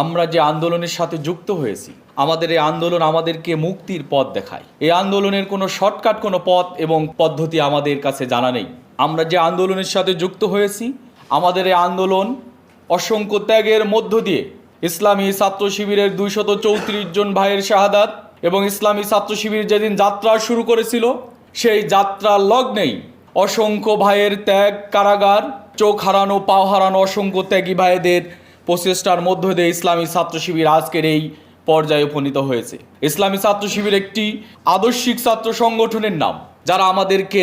আমরা যে আন্দোলনের সাথে যুক্ত হয়েছি, আমাদের এই আন্দোলন আমাদেরকে মুক্তির পথ দেখায়। এই আন্দোলনের কোনো শর্টকাট, কোনো পথ এবং পদ্ধতি আমাদের কাছে জানা নেই। আমরা যে আন্দোলনের সাথে যুক্ত হয়েছি, আমাদের এই আন্দোলন অসংখ্য ত্যাগের মধ্য দিয়ে ইসলামী ছাত্র শিবিরের দুইশত চৌত্রিশ জন ভাইয়ের শাহাদাত এবং ইসলামী ছাত্র শিবির যেদিন যাত্রা শুরু করেছিল, সেই যাত্রার লগ্নেই অসংখ্য ভাইয়ের ত্যাগ, কারাগার, চোখ হারানো, পাও হারানো অসংখ্য ত্যাগী ভাইদের প্রচেষ্টার মধ্য দিয়ে ইসলামী ছাত্র শিবির আজকের এই পর্যায়ে উপনীত হয়েছে। ইসলামী ছাত্র শিবির একটি আদর্শিক ছাত্র সংগঠনের নাম, যারা আমাদেরকে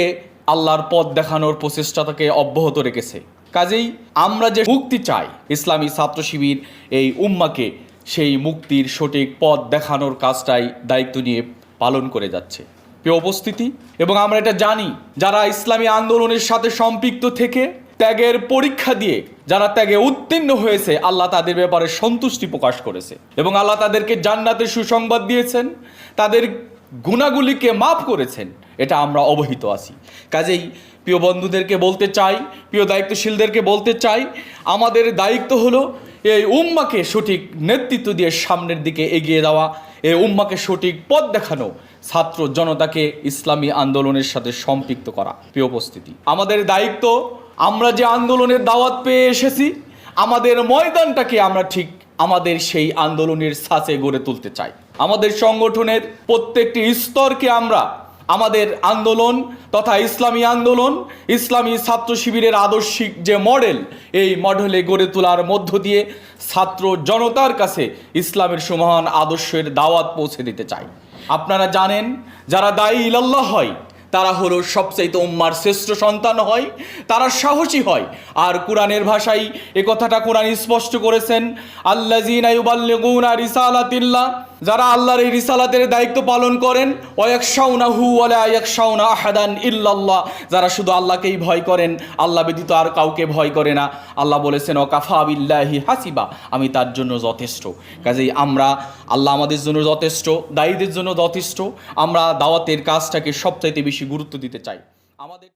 আল্লাহর পথ দেখানোর প্রচেষ্টাটাকে অব্যাহত রেখেছে। কাজেই আমরা যে মুক্তি চাই, ইসলামী ছাত্র শিবির এই উম্মাকে সেই মুক্তির সঠিক পথ দেখানোর কাজটাই দায়িত্ব নিয়ে পালন করে যাচ্ছে। প্রিয় উপস্থিতি, এবং আমরা এটা জানি, যারা ইসলামী আন্দোলনের সাথে সম্পৃক্ত থেকে ত্যাগের পরীক্ষা দিয়ে যারা ত্যাগে উত্তীর্ণ হয়েছে, আল্লাহ তাদের ব্যাপারে সন্তুষ্টি প্রকাশ করেছে। এবং আল্লাহ তাদেরকে জান্নাতের সুসংবাদ দিয়েছেন, তাদের গুণাগুলিকে মাফ করেছেন, এটা আমরা অবহিত আছি। কাজেই প্রিয় বন্ধুদেরকে বলতে চাই, প্রিয় দায়িত্বশীলদেরকে বলতে চাই, আমাদের দায়িত্ব হলো এই উম্মাকে সঠিক নেতৃত্ব দিয়ে সামনের দিকে এগিয়ে দেওয়া এই উম্মাকে সঠিক পথ দেখানো, ছাত্র জনতাকে ইসলামী আন্দোলনের সাথে সম্পৃক্ত করা। প্রিয় উপস্থিতি, আমাদের দায়িত্ব আমরা যে আন্দোলনের দাওয়াত পেয়ে এসেছি, আমাদের ময়দানটাকে আমরা ঠিক আমাদের সেই আন্দোলনের ছাঁচে গড়ে তুলতে চাই। আমাদের সংগঠনের প্রত্যেকটি স্তরকে আমরা আমাদের আন্দোলন তথা ইসলামী আন্দোলন, ইসলামী ছাত্র শিবিরের আদর্শিক যে মডেল, এই মডেলে গড়ে তোলার মধ্য দিয়ে ছাত্র জনতার কাছে ইসলামের সুমহান আদর্শের দাওয়াত পৌঁছে দিতে চাই। আপনারা জানেন, যারা দায়ী ইলাল্লাহ হয় তারা হলো সবচাইতে উম্মার শ্রেষ্ঠ সন্তান হয়, তারা সাহসী হয়। আর কোরআনের ভাষায় এ কথাটা কোরআন স্পষ্ট করেছেন আল্লাহ যারা আল্লাহর এই রিসালাতের দায়িত্ব পালন করেন অয়েক ওয়াকশাউনা হু ইয়াকশাউনা আহাদান ইল্লাল্লাহ, যারা শুধু আল্লাহকেই ভয় করেন, আল্লাহ ব্যতীত আর কাউকে ভয় করে না। আল্লাহ বলেছেন ও কাফা বিল্লাহি হাসিবা, আমি তার জন্য যথেষ্ট। কাজেই আমরা আল্লাহ আমাদের জন্য যথেষ্ট, দায়ীদের জন্য যথেষ্ট। আমরা দাওয়াতের কাজটাকে সবচাইতে বেশি গুরুত্ব দিতে চাই। আমাদের